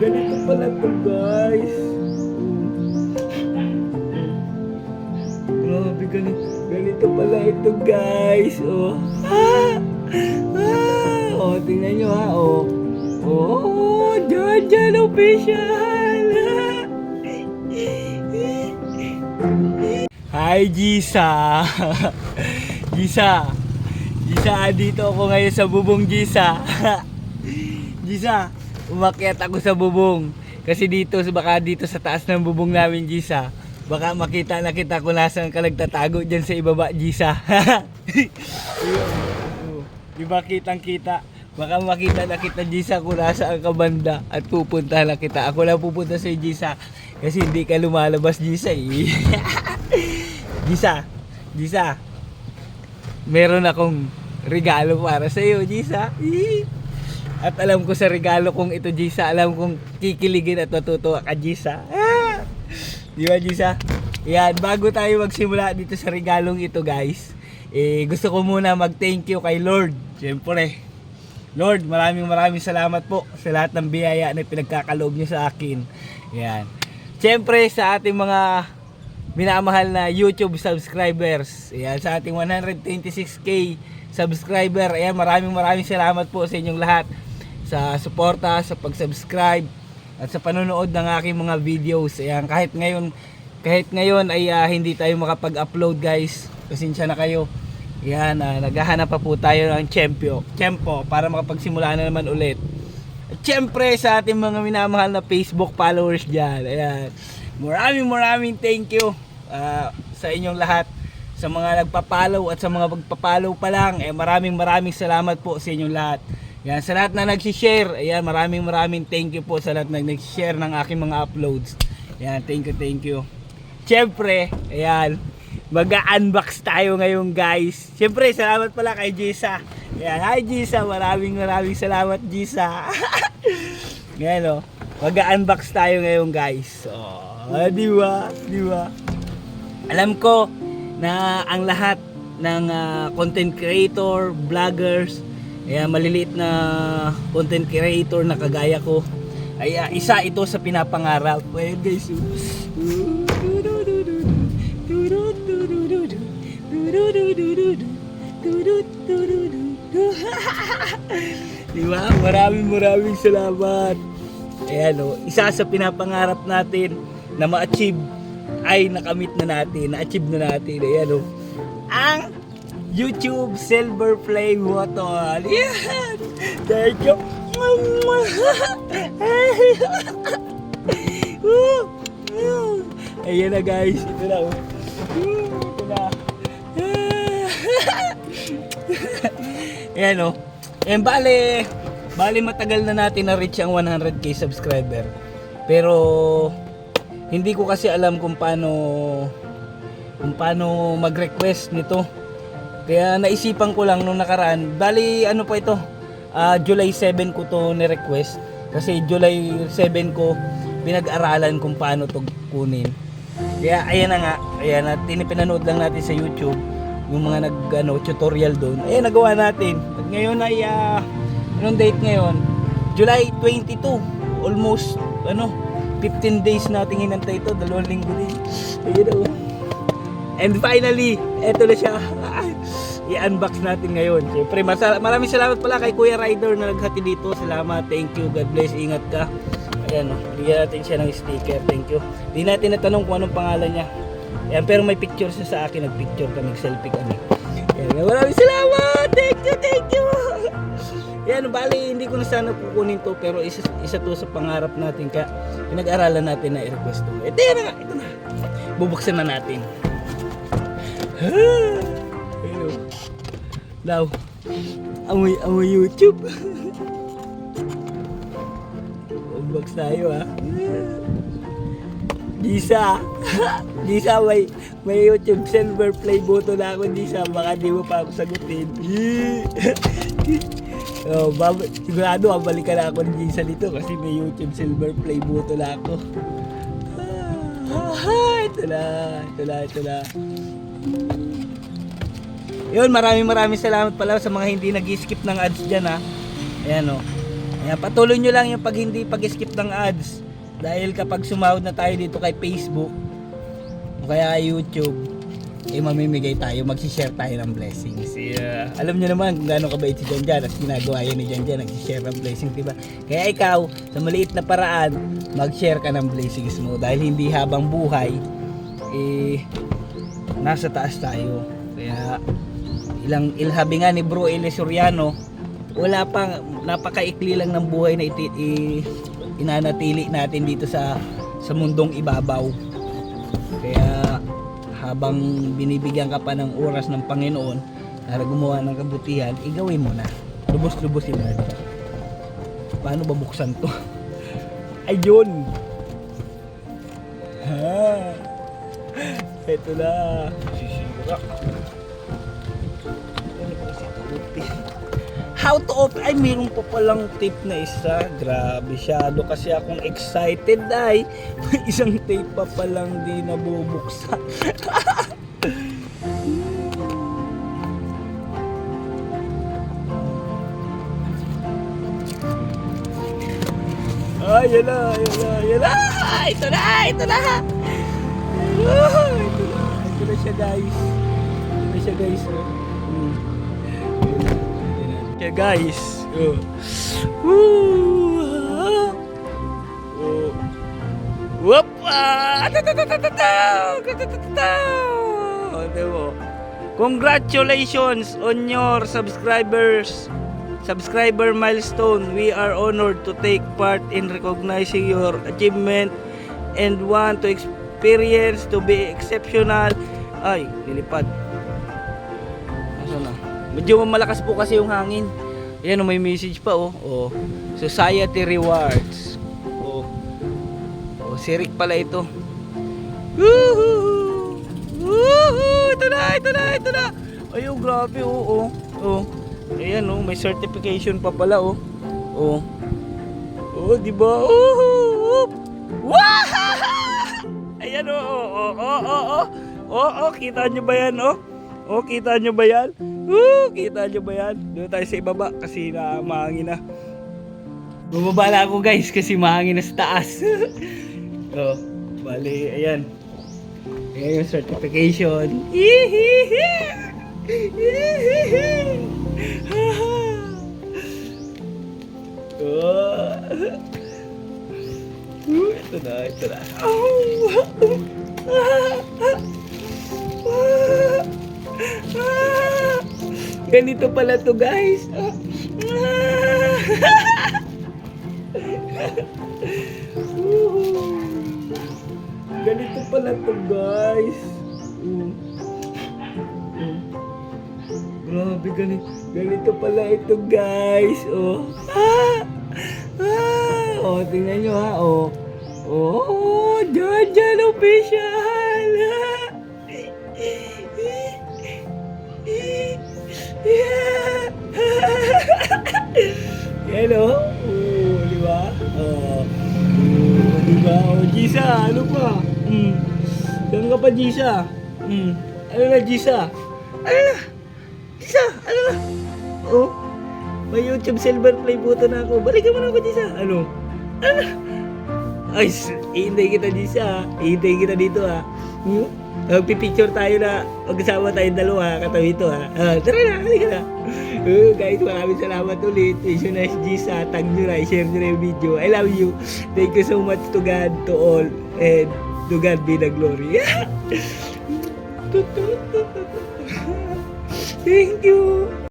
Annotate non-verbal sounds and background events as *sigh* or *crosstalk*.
Ganito pala to guys. Grabe, ganito, ganito pala ito guys. Oh. Ah! Ah! Oh, tingnan nyo ha. Oh. Oh, dyan, dyan, official. *laughs* Hi, Gisa. *laughs* Gisa. Gisa, dito ako ngayon sa bubong Gisa. *laughs* Gisa, umakyat ako sa bubong. Kasi dito, baka dito sa taas ng bubong namin, Gisa. Baka makita na kita kung nasaan ka nagtatago dyan sa ibaba, Gisa. *laughs* Yun. Di ba kitang kita? Baka makita na kita, Gisa, kung nasaan ka banda at pupunta na kita. Ako lang pupunta sa Gisa. Kasi hindi ka lumalabas, Gisa. Eh. *laughs* Gisa, Gisa, meron akong regalo para sa iyo, Gisa. Eh. At alam ko sa regalo kong ito, Gisa, alam kong kikiligin at matutuwa ka, Gisa. Ah! Di ba, Gisa? Yan, bago tayo magsimula dito sa regalong ito, guys, eh, gusto ko muna mag-thank you kay Lord. Siyempre, Lord, maraming maraming salamat po sa lahat ng biyaya na pinagkakaloob niyo sa akin. Yan. Siyempre, sa ating mga minamahal na YouTube subscribers. Ayan, sa ating 126k subscriber. Ayan, maraming maraming salamat po sa inyong lahat sa suporta, sa pag-subscribe at sa panonood ng aking mga videos. Ayan, kahit ngayon kahit ngayon ay ah, hindi tayo makapag-upload guys. Pasensya na kayo. Ayan, ah, naghahanap pa po tayo ng champion, tempo para makapagsimula na naman ulit. At syempre sa ating mga minamahal na Facebook followers dyan. Ayan. Maraming maraming thank you ah, sa inyong lahat. Sa mga nagpa-follow at sa mga magpa-follow pa lang, eh, maraming maraming salamat po sa inyong lahat. Yan, sa lahat na nag-share, ayan, maraming maraming thank you po sa lahat na nag-share ng aking mga uploads. Yan, thank you, thank you. Siyempre, ayan, mag-unbox tayo ngayon guys. Siyempre, salamat pala kay Jisa. Ayan, hi Jisa, maraming maraming salamat Jisa. *laughs* Ngayon o, mag-unbox tayo ngayon guys. Oh, di ba? Di ba? Alam ko na ang lahat ng ah, content creator, vloggers, ayan, maliliit na content creator na kagaya ko, ay ah, isa ito sa pinapangarap. Ayan guys. oh. *laughs* Di ba? Maraming maraming salamat. Ayan o, isa sa pinapangarap natin na ma-achieve ay nakamit na natin, na-achieve na natin. Ayan o, ang YouTube Silver Play Button. Yan! Thank you. Ayan na guys, ito na oh. Ito na. Ayan o. Ayan, bale, bale matagal na natin na-reach ang 100k subscriber. Pero, hindi ko kasi alam kung paano kung paano mag-request nito. Kaya naisipan ko lang nung nakaraan. Bali, ano pa ito? Ah, July 7 ko to ni-request. Kasi July 7 ko pinag-aralan kung paano to kunin. Kaya ayan na nga, ayan na pinanood lang natin sa YouTube yung mga nag ano, tutorial doon. Ayan nagawa natin. At ngayon ay ah, anong date ngayon? July 22. Almost ano 15 days nating hinantay ito, dalawang linggo din. Ayun oh. And finally, eto na siya. *laughs* I-unbox natin ngayon. Siyempre, maraming salamat pala kay Kuya Rider na naghati dito. Salamat, thank you, God bless, ingat ka. Ayan, oh, bigyan natin siya ng sticker, thank you. Di natin natanong kung anong pangalan niya. Ayan, pero may picture siya sa akin, nag-picture kami, selfie kami. Ayan, maraming salamat, thank you, thank you. *laughs* Yan, bali, hindi ko na sana kukunin to, pero isa, isa to sa pangarap natin, kaya pinag-aralan natin na i-request to. Ito yan na nga, ito na. Bubuksan na natin. *sighs* Hello. Daw. Amoy, amoy YouTube. *laughs* Unbox tayo ha. Disa. Disa may may YouTube silver play button na ako Disa. Baka di mo pa ako sagutin. *laughs* oh, bab sigurado babalikan ako ni Disa dito kasi may YouTube silver play button na ako. Ah, ito na, ito na, ito na. Yun, maraming maraming salamat pala sa mga hindi nag-skip ng ads dyan ha. Ayan o. Ayan, patuloy nyo lang yung pag hindi pag-skip ng ads. Dahil kapag sumahod na tayo dito kay Facebook o kaya YouTube, eh mamimigay tayo, magsishare tayo ng blessings. Yeah. Alam nyo naman kung gaano kabait si Jan Jan at ginagawa yan ni Jan Jan, nagsishare ng blessings, diba? Kaya ikaw, sa maliit na paraan, mag-share ka ng blessings mo dahil hindi habang buhay, eh, nasa taas tayo. Kaya, ilang ilhabi nga ni Bro Eli Soriano, wala pang napakaikli lang ng buhay na iti, i, inanatili natin dito sa sa mundong ibabaw. Kaya habang binibigyan ka pa ng oras ng Panginoon para gumawa ng kabutihan, igawin mo na. Lubos-lubosin mo na. diba? Paano ba buksan to? *laughs* Ayun! Ha! Ito na. Sisira. How to open? Ay, meron pa palang tape na isa. Grabe, syado kasi akong excited ay. May *laughs* isang tape pa palang di nabubuksan. *laughs* Ay, yan na, yan na, yan na. Ito na, ito na. Ito na, ito na siya guys. Ito na siya guys. oh. Siya guys. Oh. Woo! Oh. Whoop! Ah! Ta-ta-ta-ta-ta-ta! Ta-ta-ta-ta-ta! Di mo. Congratulations on your subscribers subscriber milestone. We are honored to take part in recognizing your achievement and want to experience to be exceptional. Ay, lilipad. Nasaan na? Medyo malakas po kasi yung hangin. Ayan, oh, may message pa oh. oh. Society rewards. Oh. Oh, si Rick pala ito. Woohoo! Woohoo! Ito na, ito na, ito na. Ayun, grabe oh. Oh. oh. Ayan oh, may certification pa pala oh. Oh. Oh, di ba? Oh! Oh, oh, oh, oh, oh, oh. Oh, oh, kita nyo ba yan oh? Oh, kita nyo ba yan? Woo! Kita nyo ba yan? Doon tayo sa ibaba kasi na mahangin na. Bumaba na ako guys kasi mahangin na sa taas. *laughs* oh, bali, ayan. Ayan yung certification. *laughs* Oh. Ito na, ito na. *laughs* Ganito pala to guys. Ganito pala to guys. Grabe, ganito, ganito pala ito guys. Oh. Ah! Ah! Oh, tingnan nyo ha. Oh. Oh, dyan dyan official. Gisa, ano pa? Hmm. Saan ka pa, Gisa? Hmm. Ano na, Gisa? Ano na? Gisa, ano na? Oh. May YouTube silver play button na ako. Balikan mo na ako, Gisa. Ano? Ano na? Ay, s- ihintay kita, Gisa. Ihintay kita dito, ha. Hmm? Magpipicture tayo na magkasama tayong dalawa katabi ito ha. Ah, tara na, halika na. Uh, guys, maraming salamat ulit. You nice Gisa. Tag nyo na, share nyo na yung video. I love you. Thank you so much to God, to all. And to God be the glory. *laughs* *laughs* Thank you.